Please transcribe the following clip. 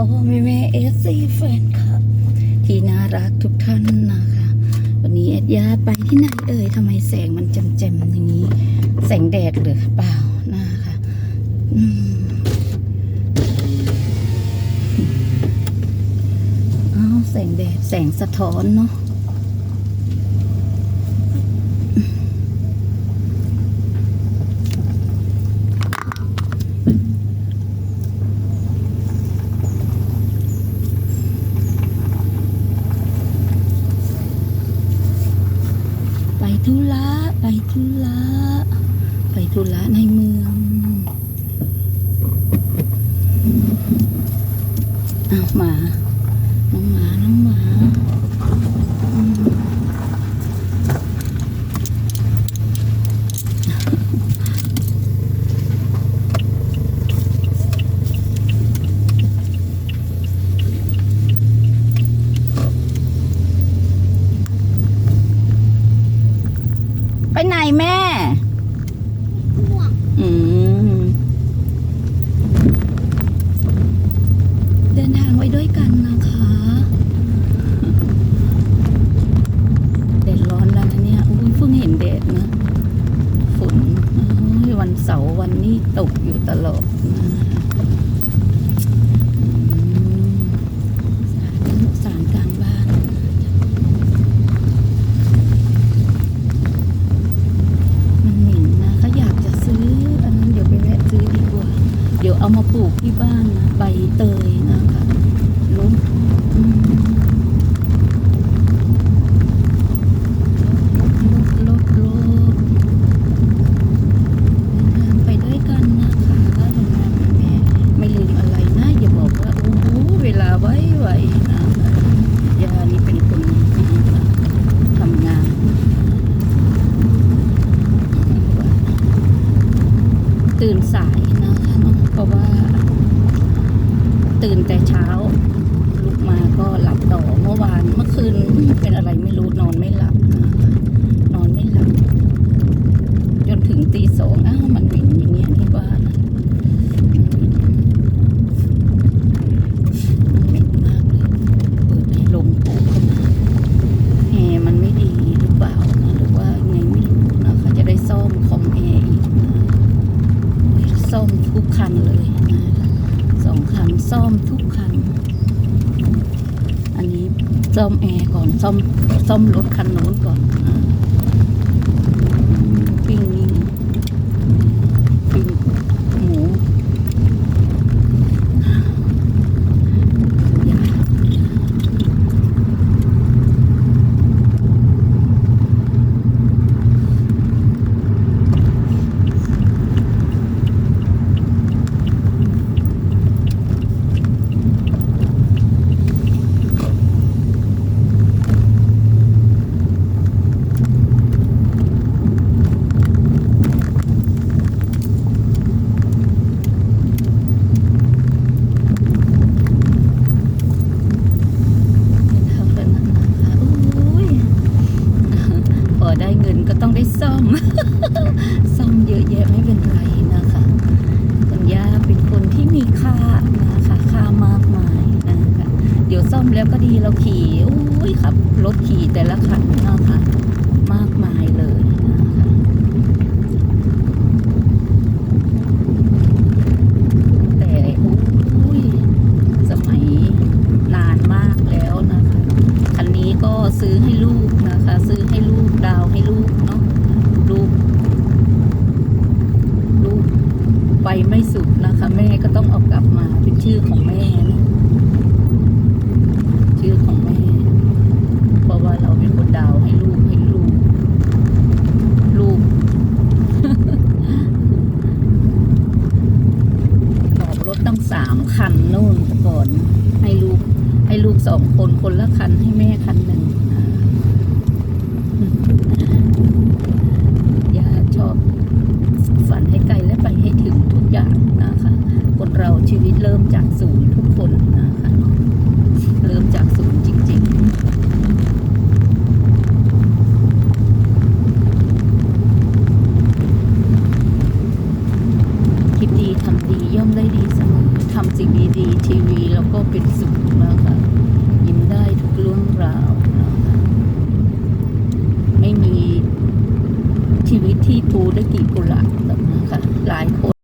พ่อพ่อแม่แม่เอสซีแฟนคลับ ที่น่ารักทุกท่านนะคะ วันนี้แอดยาไปที่ไหนเอ่ยทำไมแสงมันแจมๆอย่างนี้ แสงแดดหรือเปล่านะคะอืมอ้าวแสงแดดแสงสะท้อนเนาะ ไปธุระไป ธุระไปธุระในเมืองอ้าวหมา น้องหมา น้องหมา ไปไหนแม่ อืม เดินทางไว้ด้วยกันนะคะแดดร้อนแล้วนะเนี่ยอุ้ยเพิ่งเห็นแดดนะ ฝนวันเสาร์วันนี้ตกอยู่ตลอดนะ ลูกที่บ้านนะใบเตยนะคะล้มอืมลดลดเดินทางไปด้วยกันนะคะเดินทางแม่ไม่ลืมอะไรนะ อย่าบอกว่า โอ้โหเวลาไว้ไว้นะคะยานี่เป็นคนทำงาน ตื่นสายนะคะเนาะเพราะว่า ตื่นแต่เช้า ลุกมาก็หลับต่อเมื่อวานเมื่อคืนเป็นอะไรไม่รู้นอนไม่หลับนะคะนอนไม่หลับ จนถึงตีสองอ้าวมันเหม็นอย่างเงี้ยที่บ้านมันเหม็นมากเลยเปิดให้ลมโผล่เข้ามาแอร์มันไม่ดีหรือเปล่านะหรือว่าไงไม่รู้นะคะจะได้ซ่อมคอมแอร์อีกนะ ซ่อมทุกคันเลยนะคะสองคันซ่อมทุกคัน อันนี้ ซ่อมแอร์ก่อนซ่อมซ่อมรถคันโน้นก่อนอ่าปิ้งนี่ปิ้งหมูยา เท่านั้นนะคะอุ้ย พอได้เงินก็ ต้องได้ซ่อม ซ่อมเยอะแยะไม่เป็นไรนะคะคุณย่าเป็นคนที่มีค่านะคะค่ามากมายนะคะเดี๋ยวซ่อมแล้วก็ดีเราขี่อุ้ยขับรถขี่แต่ละคันนะคะมากมายเลยนะคะแต่อุ้ยสมัยนานมากแล้วนะคะคันนี้ก็ซื้อให้ลูกนะคะ ซื้อให้ลูกดาวให้ลูกเนาะลูก ลูก ไปไม่สุดนะคะ แม่ก็ต้องเอากลับมาเป็นชื่อของแม่นะชื่อของแม่ เพราะว่าเราเป็นคนดาวให้ลูกให้ลูก ลูกออกรถตั้งสามคันนู่นก่อน ให้ลูก ให้ลูกสองคนคนละคันให้แม่คันหนึ่งอ่าย่าชอบฝันให้ไกลและไปให้ถึงทุกอย่างนะคะ คน เราชีวิตเริ่มจากศูนย์ทุกคนนะคะเริ่มจากศูนย์จริงๆคิดดีทำดีย่อมได้ดีเสมอทำสิ่งดีๆทีวีแล้วก็เป็นสุขนะคะยิ้มได้ทุกเรื่องราวนะคะไม่มีชีวิตที่ทูได้กี่กุหลาบหรอกนะคะหลายคน